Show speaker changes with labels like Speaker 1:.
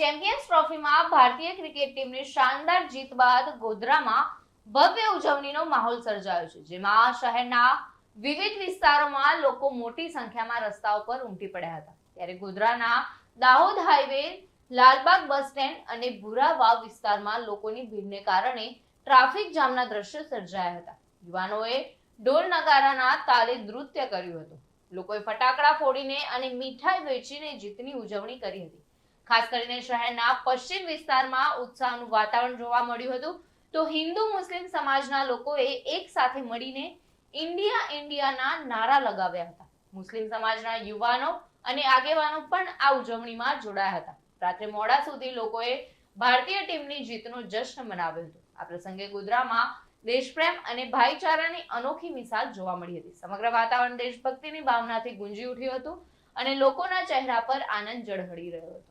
Speaker 1: Champions ટ્રોફીમાં ભારતીય cricket ટીમની શાનદાર જીત બાદ ગોધરામાં ભવ્ય ઉજવણીનો માહોલ સર્જાયો છે, જેમાં શહેરના વિવિધ વિસ્તારોમાં લોકો મોટી સંખ્યામાં રસ્તાઓ પર ઉમટી પડ્યા હતા. ત્યારે ગોધરાના Dahod highway, Lalbagh bus stand અને ભૂરાવાવ વિસ્તારમાં લોકોની ભીડને કારણે ટ્રાફિક જામના દ્રશ્યો સર્જાયા હતા. યુવાનોએ ઢોલ નગારાના તાલે નૃત્ય કર્યું હતું. લોકોએ ફટાકડા ફોડીને અને મીઠાઈ વેચીને જીતની ઉજવણી કરી હતી. ખાસ કરીને શહેરના પશ્ચિમ વિસ્તારમાં ઉત્સાહનું વાતાવરણ જોવા મળ્યું હતું. તો હિન્દુ મુસ્લિમ સમાજના લોકોએ એક સાથે મળીને ઇન્ડિયા ઇન્ડિયાના નારા લગાવ્યા હતા. મુસ્લિમ સમાજના યુવાનો અને આગેવાનો પણ આ ઉજવણીમાં જોડાયા હતા. રાત્રે મોડા સુધી લોકોએ ભારતીય ટીમની જીતનો જશ્ન મનાવ્યો હતો. આ પ્રસંગે ગોધરામાં દેશપ્રેમ અને ભાઈચારાની અનોખી મિસાલ જોવા મળી હતી. સમગ્ર વાતાવરણ દેશભક્તિની ભાવનાથી ગુંજી ઉઠ્યું હતું અને લોકોના ચહેરા પર આનંદ ઝળહળી રહ્યો હતો.